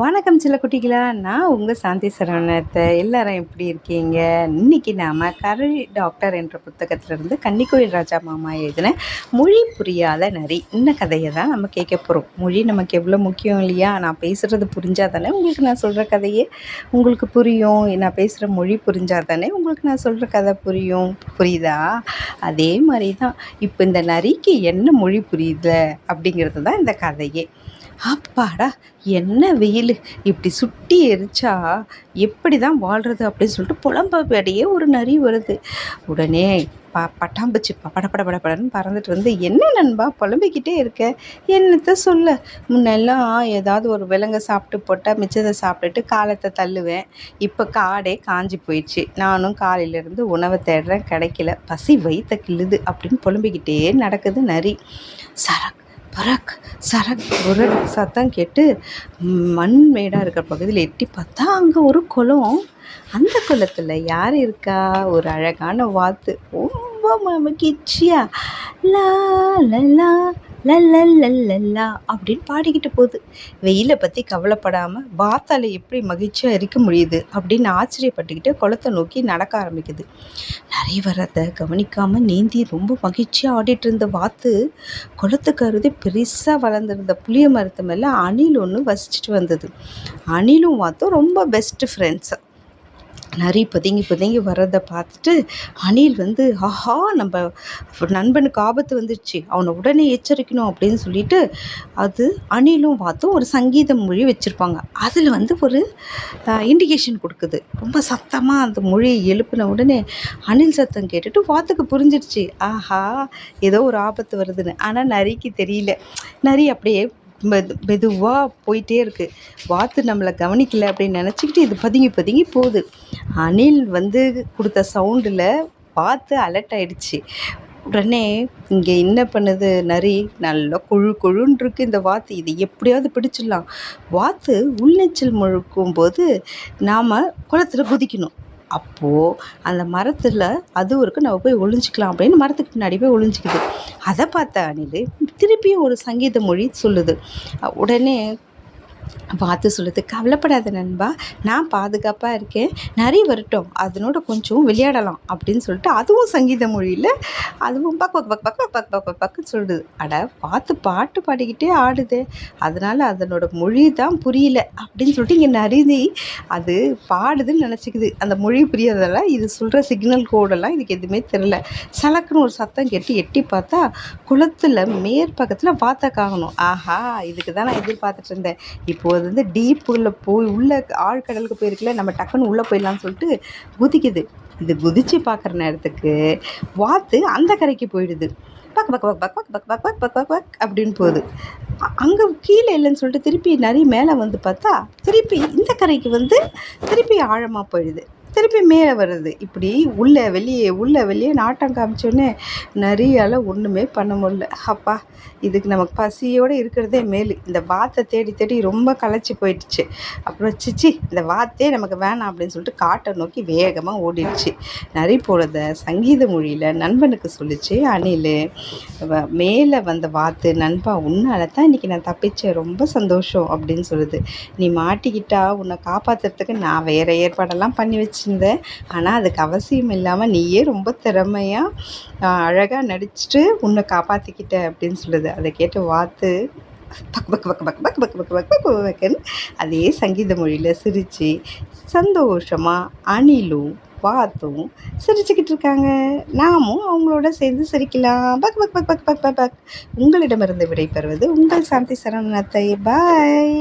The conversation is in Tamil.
வணக்கம் சில குட்டிகளா. நான் உங்கள் சாந்தி சரவணத்தை. எல்லாரும் எப்படி இருக்கீங்க? இன்றைக்கி நாம் கரடி டாக்டர் என்ற புத்தகத்திலிருந்து கன்னிக்கோயில் ராஜா மாமா எழுதின மொழி புரியாத நரி இந்த கதையை தான் நம்ம கேட்க போகிறோம் மொழி நமக்கு எவ்வளோ முக்கியம் இல்லையா? நான் பேசுகிறது புரிஞ்சால் தானே உங்களுக்கு நான் சொல்கிற கதையே? உங்களுக்கு புரியும். நான் பேசுகிற மொழி புரிஞ்சால் தானே உங்களுக்கு நான் சொல்கிற கதை புரியும். புரியுதா? அதே மாதிரி தான் இப்போ இந்த நரிக்கு என்ன மொழி புரியுது அப்படிங்கிறது தான் இந்த கதையே. அப்பாடா என்ன வெயில் இப்படி சுட்டி எரிச்சா எப்படி தான் வாழ்கிறது அப்படின்னு சொல்லிட்டு புலம்படியே ஒரு நரி வருது. உடனே ப பட்டாம்பூச்சி பட பட பட படன்னு பறந்துட்டு வந்து என்ன நண்பா புலம்பிக்கிட்டே இருக்க? என்னத்த சொல்ல? முன்னெல்லாம் ஏதாவது ஒரு விலங்கை சாப்பிட்டு போட்டால் மிச்சத்தை சாப்பிட்டுட்டு காலத்தை தள்ளுவேன். இப்போ காடே காஞ்சி போயிடுச்சு. நானும் காலையிலேருந்து உணவை தேடுறேன். கிடைக்கல. பசி வயிற்ற கிள்ளுது அப்படின்னு புலம்பிக்கிட்டே நடக்குது நரி. சரக் பரக் சரக் புரக் சத்தம் கேட்டு மண் மேடாக இருக்கிற பகுதியில் எட்டி பார்த்தா அங்கே ஒரு குளம். அந்த குளத்தில் யார் இருக்கா? ஒரு அழகான வாத்து. ரொம்ப மகிழ்ச்சியா. லா லா லல்லல்லல்லா அப்படின்னு பாடிக்கிட்டு போகுது. வெயிலை பற்றி கவலைப்படாமல் வாத்தால் எப்படி மகிழ்ச்சியாக இருக்க முடியுது அப்படின்னு ஆச்சரியப்பட்டுக்கிட்டு குளத்தை நோக்கி நடக்க ஆரம்பிக்குது. நிறைய வரதை கவனிக்காமல் நீந்தி ரொம்ப மகிழ்ச்சியாக ஆடிட்டு இருந்த வாத்து குளத்துக்கு அருகே பெருசாக வளர்ந்துருந்த புளிய மரத்து மேலே அணில் ஒன்று வசிச்சுட்டு வந்தது. அணிலும் வாத்தும் ரொம்ப பெஸ்ட்டு ஃப்ரெண்ட்ஸு நரி பதுங்கி பதுங்கி வர்றதை பார்த்துட்டு அணில் வந்து ஆஹா நம்ம நண்பனுக்கு ஆபத்து வந்துடுச்சு அவனை உடனே எச்சரிக்கணும் அப்படின்னு சொல்லிட்டு அது அணிலும் பார்த்தும் ஒரு சங்கீத மொழி வச்சுருப்பாங்க. அதில் வந்து ஒரு இண்டிகேஷன் கொடுக்குது. ரொம்ப சத்தமாக அந்த மொழியை எழுப்பின உடனே அணில் சத்தம் கேட்டுட்டு வாத்துக்கு புரிஞ்சிடுச்சு ஆஹா ஏதோ ஒரு ஆபத்து வருதுன்னு. ஆனால் நரிக்கு தெரியல. நரி அப்படியே மெது மெதுவாக போயிட்டே இருக்குது வாத்து நம்மளை கவனிக்கலை அப்படின்னு நினச்சிக்கிட்டு இது பதுங்கி பதுங்கி போகுது. அணில் வந்து கொடுத்த சவுண்டில் வாத்து அலர்ட் ஆகிடுச்சு உடனே இங்கே என்ன பண்ணுது நரி? நல்லா கொழு கொழுன்னு இருக்குது இந்த வாத்து. இது எப்படியாவது பிடிச்சிடலாம். வாத்து உள்நீச்சல் முழுக்கும் போது நாம் குளத்தில் குதிக்கணும். அப்போது அந்த மரத்தில் அது இருக்குது நம்ம போய் ஒளிஞ்சிக்கலாம் அப்படின்னு மரத்துக்கு பின்னாடி போய் ஒளிஞ்சிக்குது. அதை பார்த்த அணில் திருப்பியும் ஒரு சங்கீத மொழி சொல்லுது. உடனே பார்த்து சொல்லுது கவலைப்படாத நண்பா நான் பாதுகாப்பாக இருக்கேன். நிறைய வரட்டும். அதனோட கொஞ்சம் விளையாடலாம். அப்படின்னு சொல்லிட்டு அதுவும் சங்கீத மொழியில் அதுவும் பக் பக் பக் பக் பக் பக் பக் பக் பக்கு சொல்லுது. அட பார்த்து பாட்டு பாடிக்கிட்டே ஆடுது. அதனால் அதனோட மொழி தான் புரியல அப்படின்னு சொல்லிட்டு இங்கே நரிதி அது பாடுதுன்னு நினச்சிக்குது. அந்த மொழி புரியாததெல்லாம் இது சொல்கிற சிக்னல் கோடெல்லாம் இதுக்கு எதுவுமே தெரில சலக்குன்னு ஒரு சத்தம் கெட்டி எட்டி பார்த்தா குளத்தில் மேற்பக்கத்தில் பார்த்தா காகணும் ஆஹா இதுக்கு தான் நான் எதிர்பார்த்துட்டு இருந்தேன். இப்போது அது வந்து டீப்புள்ள போய் உள்ளே ஆழ்கடலுக்கு போயிருக்குல்ல நம்ம டக்குன்னு உள்ளே போயிடலாம்னு சொல்லிட்டு குதிக்குது இது குதித்து பார்க்குற நேரத்துக்கு வாத்து அந்த கரைக்கு போயிடுது பக் பக் பக் பக் பக் பக் பக் பக் பக் பக் அப்படின்னு போகுது அங்கே கீழே இல்லைன்னு சொல்லிட்டு திருப்பி நிறைய மேலே வந்து பார்த்தா திருப்பி இந்த கரைக்கு வந்து திருப்பி ஆழமாக போயிடுது திருப்பி மேலே வருது. இப்படி உள்ளே வெளியே உள்ளே வெளியே நாட்டம் காமிச்சோன்னே நிறையால் ஒன்றுமே பண்ண முடில அப்பா இதுக்கு நமக்கு பசியோடு இருக்கிறதே மேலு. இந்த வாத்தை தேடி தேடி ரொம்ப களைச்சி போயிடுச்சு. அப்புறம் சிச்சி இந்த வாத்தே நமக்கு வேணாம் அப்படின்னு சொல்லிட்டு காட்டை நோக்கி வேகமாக ஓடிடுச்சு. நரி போலத சங்கீத மொழியில் நண்பனுக்கு சொல்லிச்சு அணில் மேலே வந்த வாத்து நண்பா உன்னால தான் இன்றைக்கி நான் தப்பிச்சேன். ரொம்ப சந்தோஷம் அப்படின்னு சொல்லுது. நீ மாட்டிக்கிட்டா உன்னை காப்பாற்றுறதுக்கு நான் வேறு ஏற்பாடெல்லாம் பண்ணி வச்சு வச்சுருந்தேன் ஆனால் அதுக்கு அவசியம் இல்லாமல் நீயே ரொம்ப திறமையாக அழகாக நடிச்சுட்டு உன்னை காப்பாற்றிக்கிட்ட அப்படின்னு சொல்லுது அதை கேட்டு வாத்து பக் பக் பக் பக் பக் பக் பக் பக் பக் பக்குன்னு அதே சங்கீத மொழியில் சிரித்து சந்தோஷமாக அணிலும் வாத்தும் சிரிச்சுக்கிட்டு இருக்காங்க நாமும் அவங்களோட சேர்ந்து சிரிக்கலாம் பக் பக் பக் பக் பக் பக் பக் உங்களிடமிருந்து விடைபெறுவது உங்கள் சாந்தி சரணத்தை பாய்